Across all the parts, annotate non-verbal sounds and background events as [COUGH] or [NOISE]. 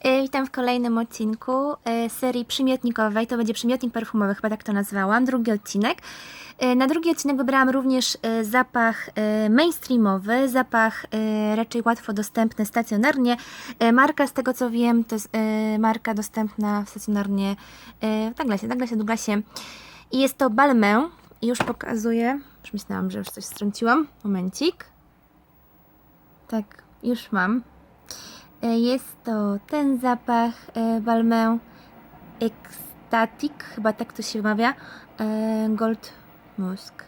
E, Witam w kolejnym odcinku e, serii przymiotnikowej. To będzie przymiotnik perfumowy, chyba tak to nazwałam. Drugi odcinek. E, Na drugi odcinek wybrałam również zapach mainstreamowy, zapach raczej łatwo dostępny stacjonarnie. Marka, z tego co wiem, to jest marka dostępna stacjonarnie w Douglasie, Douglasie, Douglasie. I jest to Balmain. Już pokazuję. Już myślałam, że już coś strąciłam. Momencik. Tak, już mam. E, Jest to ten zapach e, Balmain Ecstatic, chyba tak to się wymawia, e, Gold Musk.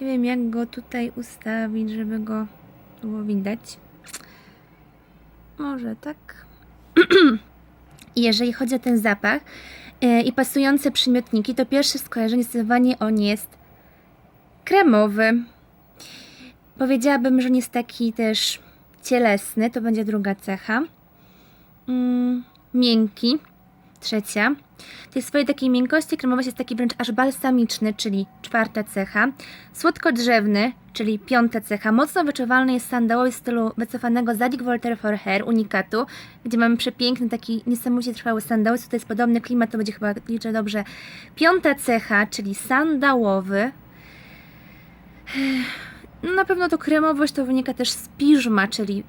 Nie wiem jak go tutaj ustawić, żeby go było widać. Może tak. [CLEARS THROAT] Jeżeli chodzi o ten zapach i pasujące przymiotniki, to pierwsze skojarzenie zdecydowanie on jest kremowy. Powiedziałabym, że nie jest taki też cielesny, to będzie druga cecha. Mm, miękki, trzecia. Tej swojej takiej miękkości kremowość jest taki wręcz aż balsamiczny, czyli czwarta cecha. Słodko-drzewny, czyli piąta cecha. Mocno wyczuwalny jest sandałowy w stylu wycofanego Zadig Voltaire for Hair unikatu, gdzie mamy przepiękny, taki niesamowicie trwały sandały. Tutaj jest podobny klimat, to będzie chyba, liczę dobrze, piąta cecha, czyli sandałowy. Na pewno to kremowość to wynika też z piżma, czyli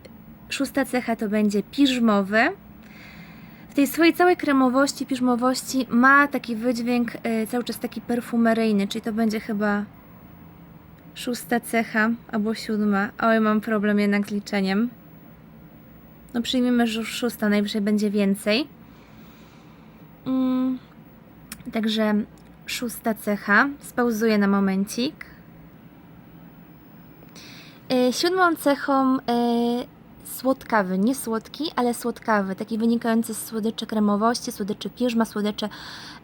szósta cecha to będzie piżmowy. W tej swojej całej kremowości, piżmowości ma taki wydźwięk y, cały czas taki perfumeryjny, czyli to będzie chyba szósta cecha albo siódma. Oj, mam problem jednak z liczeniem. No przyjmijmy, że już szósta, najwyżej będzie więcej. Mm, także szósta cecha. Spauzuję na momencik. E, Siódmą cechą e, słodkawy, nie słodki, ale słodkawy, taki wynikający z słodyczy kremowości, słodyczy piżma, słodyczy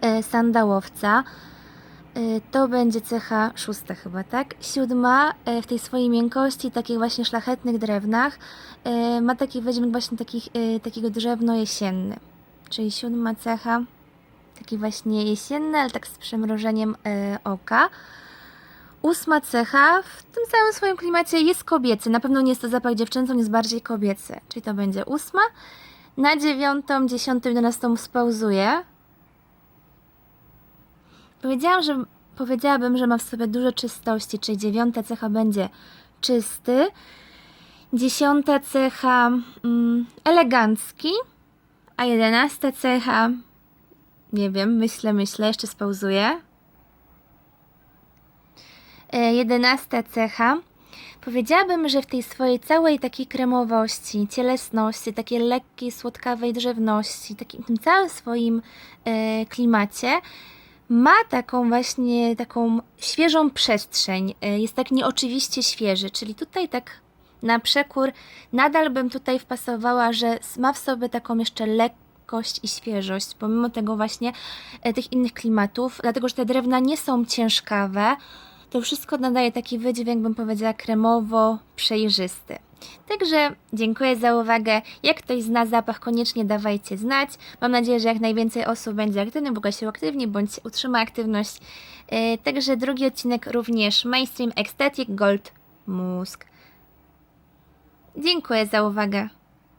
e, sandałowca. To będzie cecha szósta chyba, tak? Siódma w tej swojej miękkości, takich właśnie szlachetnych drewnach, ma taki wydźwięk właśnie takich, takiego drewno-jesienny. Czyli siódma cecha, taki właśnie jesienny, ale tak z przymrożeniem e, oka. Ósma cecha w tym całym swoim klimacie jest kobiecy. Na pewno nie jest to zapach dziewczęcy, on jest bardziej kobiecy. Czyli to będzie ósma. Na dziewiątą, dziesiątą, jedenastą spauzuję. Powiedziałam, że, powiedziałabym, że ma w sobie dużo czystości, czyli dziewiąta cecha będzie czysty. Dziesiąta cecha mm, elegancki, a jedenasta cecha nie wiem, myślę, myślę, jeszcze spauzuję. Jedenasta cecha. Powiedziałabym, że w tej swojej całej takiej kremowości, cielesności, takiej lekkiej, słodkawej drzewności, takim tym całym swoim e, klimacie ma taką właśnie taką świeżą przestrzeń. E, jest tak nieoczywiście świeży, czyli tutaj tak na przekór nadal bym tutaj wpasowała, że ma w sobie taką jeszcze lekkość i świeżość, pomimo tego właśnie e, tych innych klimatów, dlatego że te drewna nie są ciężkawe, to wszystko nadaje taki wydźwięk, bym powiedziała, kremowo-przejrzysty. Także dziękuję za uwagę. Jak ktoś zna zapach, koniecznie dawajcie znać. Mam nadzieję, że jak najwięcej osób będzie aktywnych, bo się uaktywni bądź utrzyma aktywność. Yy, także drugi odcinek również Mainstream Ecstatic Gold Musk. Dziękuję za uwagę.